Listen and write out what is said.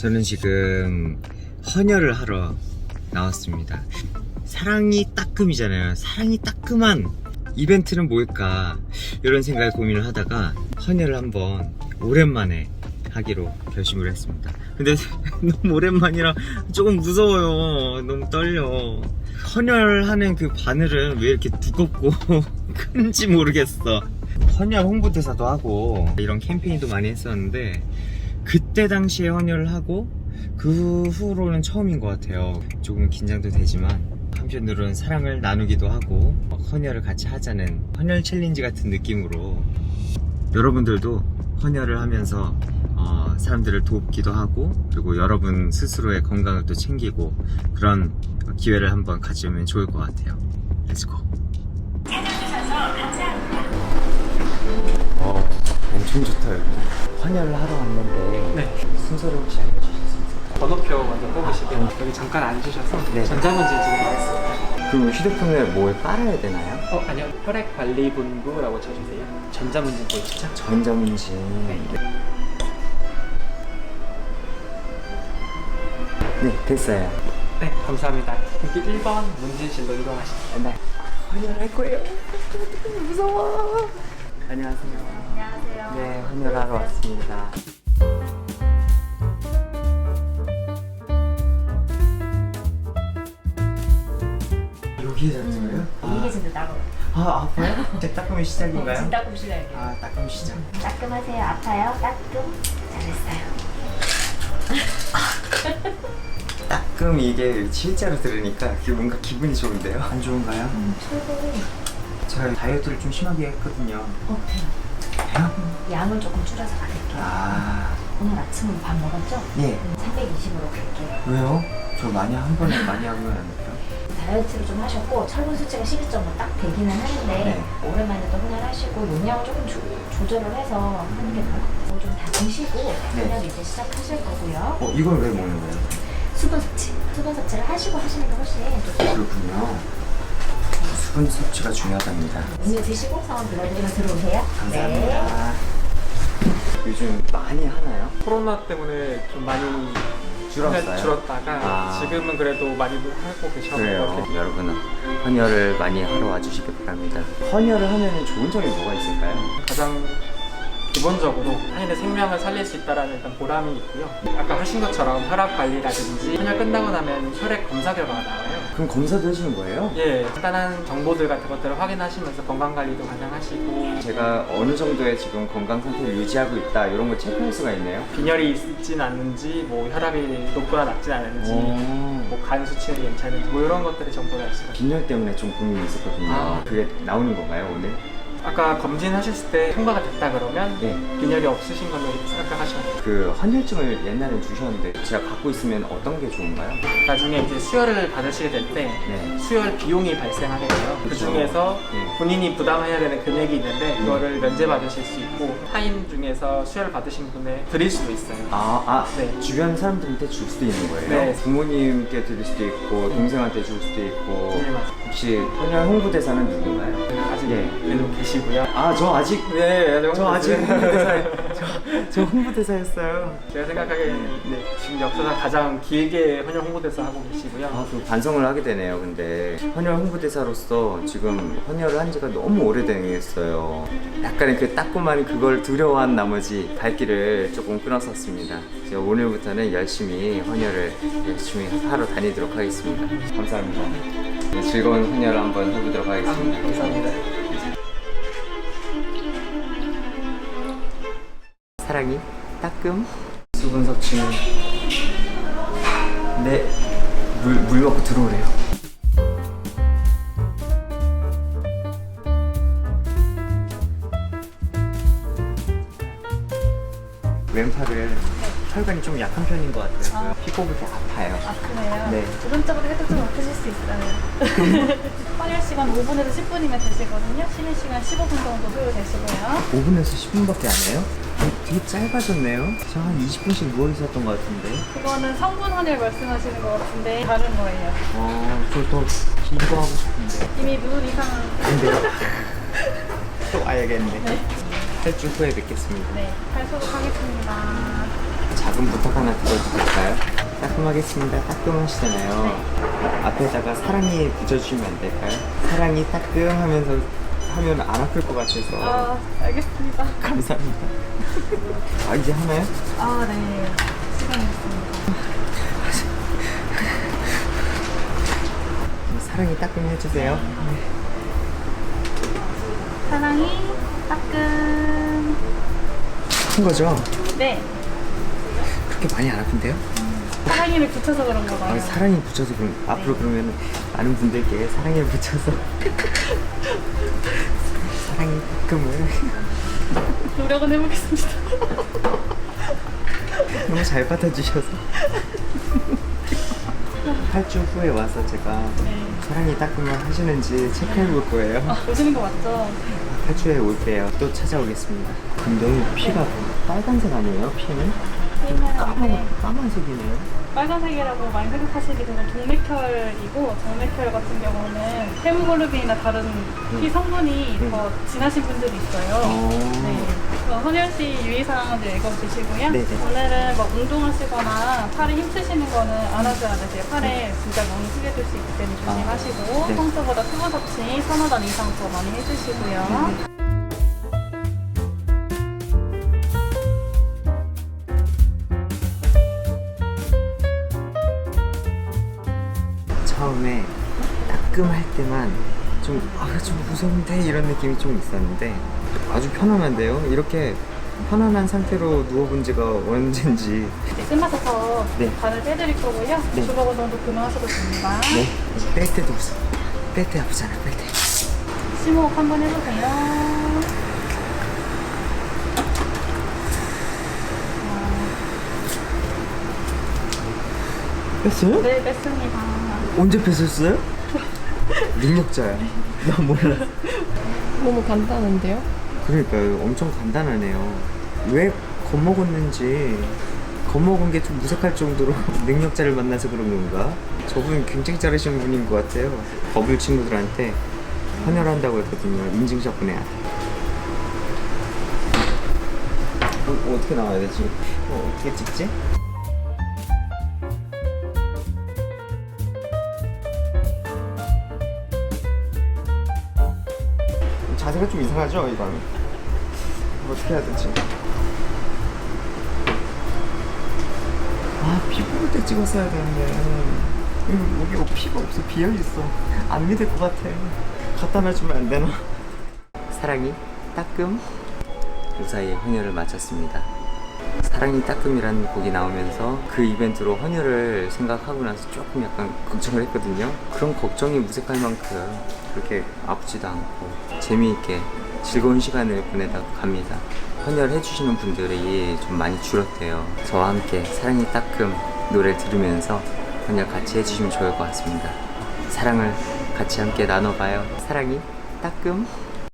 저는 지금 헌혈을 하러 나왔습니다. 사랑이 따끔이잖아요. 사랑이 따끔한 이벤트는 뭘까? 이런 생각에 고민을 하다가 헌혈을 한번 오랜만에 하기로 결심을 했습니다. 근데 너무 오랜만이라 조금 무서워요. 너무 떨려. 헌혈하는 그 바늘은 왜 이렇게 두껍고 큰지 모르겠어. 헌혈 홍보대사도 하고 이런 캠페인도 많이 했었는데 그때 당시에 헌혈을 하고 그 후로는 처음인 것 같아요. 조금 긴장도 되지만 한편으로는 사랑을 나누기도 하고 헌혈을 같이 하자는 헌혈 챌린지 같은 느낌으로 여러분들도 헌혈을 하면서 어, 사람들을 돕기도 하고 그리고 여러분 스스로의 건강을 또 챙기고 그런 기회를 한번 가지면 좋을 것 같아요. 렛츠고. 엄청 좋다 여기. 헌혈을 하러 왔는데 네. 순서를 혹시 알려주실 수 있을까요? 번호표 먼저 뽑으시고 여기 잠깐 앉으셔서 네. 전자문제 진행하겠습니다. 그럼 휴대폰에 뭘 깔아야 되나요? 어 아니요 혈액관리본부라고 쳐주세요. 전자문제 보이시죠? 전자문지. 네, 됐어요. 네 감사합니다. 여기 1번 문진실로 이동하시죠. 네. 헌혈할 거예요. 무서워. 안녕하세요. 네, 헌혈하러 왔습니다. 여기에 잡는 거예요? 이게 진짜 따로. 아, 아파요? 제 따끔이 시작인가요? 진짜 따끔 시작이에요. 아, 따끔 시작. 따끔하세요. 아파요? 따끔. 잘했어요. 따끔 이게 실제로 들으니까 그 뭔가 기분이 좋은데요? 안 좋은가요? 음, 최고. 제가 다이어트를 좀 심하게 했거든요. 어, 돼요. 돼요? 양을 조금 줄여서 갈게요. 아, 오늘 아침으로 밥 먹었죠? 예. 음, 320으로 갈게요. 왜요? 저 많이 한 번에 많이 하면 안 돼요? 다이어트를 좀 하셨고 철분 수치가 12.5딱 되기는 하는데 네. 오랜만에 또 훈련하시고 용량을 조금 조, 조절을 해서 하는 게 나을 것 같아요. 좀 다 드시고 네. 훈련 이제 시작하실 거고요. 어, 이걸 왜 먹는 거예요? 수분 섭취. 수분 섭취를 하시고 하시는 게 훨씬 좋고 그렇군요. 수분 섭취가 중요하답니다. 음료 드시고 상황 들어드리면 들어오세요. 감사합니다. 요즘 많이 하나요? 코로나 때문에 좀 많이 줄었어요? 줄었다가 아. 지금은 그래도 많이 하고 계셔서 그래요. 이렇게 여러분은 헌혈을 많이 하러 와주시기 바랍니다. 헌혈을 하면 좋은 점이 뭐가 있을까요? 가장 기본적으로 타인의 생명을 살릴 수 있다는 일단 보람이 있고요. 아까 하신 것처럼 혈압 관리라든지 헌혈 끝나고 나면 혈액 검사 결과가 나와요. 그럼 검사도 해주는 거예요? 예, 간단한 정보들 같은 것들을 확인하시면서 건강 관리도 가능하시고 제가 어느 정도의 지금 건강 상태를 유지하고 있다 이런 걸 체크할 수가 있네요. 빈혈이 있진 않는지, 뭐 혈압이 높거나 낮진 않은지, 오. 뭐 간 수치는 괜찮은지, 뭐 이런 것들이 정보를 알 수가 있어요. 빈혈 때문에 좀 고민이 있었거든요. 아. 그게 나오는 건가요 오늘? 아까 검진하셨을 때 통과가 됐다 그러면 네. 빈혈이 없으신 걸로 생각하시면 돼요. 그 헌혈증을 옛날에 주셨는데 제가 갖고 있으면 어떤 게 좋은가요? 나중에 이제 수혈을 받으시게 될 때 네. 수혈 비용이 발생하게 돼요. 그 그쵸. 중에서 네. 본인이 부담해야 되는 금액이 있는데 그거를 면제받으실 수 있고 타인 중에서 수혈을 받으신 분에 드릴 수도 있어요. 아, 아, 네. 주변 사람들한테 줄 수도 있는 거예요? 네. 부모님께 드릴 수도 있고, 동생한테 줄 수도 있고. 네, 맞아요. 혹시 헌혈 홍보대사는 누군가요? 아직 네. 계시고요. 아, 저 아직, 네, 저 아직 홍보대사예요. 저, 저 홍보대사였어요. 제가 생각하기에는 네, 지금 역사상 가장 길게 헌혈 홍보대사 하고 계시고요. 아, 그 반성을 하게 되네요. 근데 헌혈 홍보대사로서 지금 헌혈을 한 지가 너무 오래되겠어요. 약간의 그 따끔한 그걸 두려워한 나머지 발길을 조금 끊었었습니다. 제가 오늘부터는 열심히 헌혈을 열심히 하러 다니도록 하겠습니다. 감사합니다. 네, 즐거운 헌혈 한번 해보도록 아, 하겠습니다. 감사합니다. 사랑이 따끔 수분 섭취는 네, 물, 물 먹고 들어오래요. 왼팔을 혈관이 좀 약한 편인 것 같아요. 피부가 아파요. 아 그래요? 네. 오른쪽으로 해도 좀 아프실 수 있어요. 헌혈 시간 5분에서 10분이면 되시거든요. 쉬는 시간 15분 정도 소요되시고요. 5분에서 10분밖에 안 해요? 어, 되게 짧아졌네요. 저 한 20분씩 누워 있었던 것 같은데. 그거는 성분 헌혈 말씀하시는 것 같은데 다른 거예요. 어, 저더 긴거 하고 싶은데. 이미 눈 이상은 안 돼요. 또 와야겠네. 탈주 후에 뵙겠습니다. 네, 잘 소독하겠습니다. 그럼 부탁 하나 드려도 될까요? 따끔하겠습니다. 따끔하시잖아요. 앞에다가 사랑이 붙여주시면 안 될까요? 사랑이 따끔하면서 하면 안 아플 것 같아서 아, 알겠습니다. 감사합니다. 아 이제 하나요? 아, 네. 시간이 있습니다. 사랑이 따끔 해주세요. 사랑이 따끔. 큰 거죠? 네. 그렇게 많이 안 아픈데요? 사랑이를 붙여서 그런가 봐요. 아, 사랑이 붙여서 그럼 앞으로 그러면 많은 분들께 사랑을 붙여서 사랑이 따끔을 노력은 해보겠습니다. 너무 잘 받아주셔서 8주 후에 와서 제가 네. 사랑이 따끔을 하시는지 체크해 볼 거예요. 아, 오시는 거 맞죠? 8주에 올게요. 또 찾아오겠습니다. 그럼 너무 피가 빨간색 아니에요? 피는? 까만, 네. 까만색이네요. 빨간색이라고 많이 생각하시기 전에 동맥혈이고 정맥혈 같은 경우는 헤모글로빈이나 다른 피 성분이 네. 더 진하신 분들이 있어요. 어. 네. 그래서 헌혈 시 유의사항을 읽어주시고요. 네 네. 오늘은 뭐 운동하시거나 팔에 힘쓰시는 거는 안 하셔야 되세요. 팔에 진짜 너무 크게 될수 있기 때문에 조심하시고 아, 네. 평소보다 수분 섭취 서너 단 이상 더 많이 해주시고요. 처음에 따끔할 때만 좀, 아, 좀 무서운데? 이런 느낌이 좀 있었는데 아주 편안한데요? 이렇게 편안한 상태로 누워본 지가 언젠지 끝나셔서 네. 발을 빼드릴 거고요. 네. 주먹 정도 그만하셔도 됩니다. 네, 뺄 때도 무서워. 뺄때 아프잖아, 뺄 때. 심호흡 한번 해보세요. 뺐어요? 네, 뺐습니다. 언제 뺐었어요? 능력자야. 나 몰라. 너무 간단한데요? 그러니까요. 엄청 간단하네요. 왜 겁먹었는지 겁먹은 게 좀 무색할 정도로 능력자를 만나서 그런 건가? 저분 굉장히 잘하시는 분인 것 같아요. 버블 친구들한테 헌혈한다고 했거든요. 인증샷 보내야 돼. 어, 어떻게 나와야 되지? 어, 어떻게 찍지? 자세가 좀 이상하죠, 이건? 어떻게 해야 되지? 아, 피 뽑을 때 찍었어야 되는데. 여기, 여기 피가 없어, 비어있어. 안 믿을 것 같아. 갖다 놔주면 안 되나? 사랑이 따끔 무사히 헌혈을 마쳤습니다. 사랑이 따끔이라는 곡이 나오면서 그 이벤트로 헌혈을 생각하고 나서 조금 약간 걱정을 했거든요. 그런 걱정이 무색할 만큼 그렇게 아프지도 않고 재미있게 즐거운 시간을 보내다 갑니다. 헌혈 해주시는 분들이 좀 많이 줄었대요. 저와 함께 사랑이 따끔 노래를 들으면서 헌혈 같이 해주시면 좋을 것 같습니다. 사랑을 같이 함께 나눠봐요. 사랑이 따끔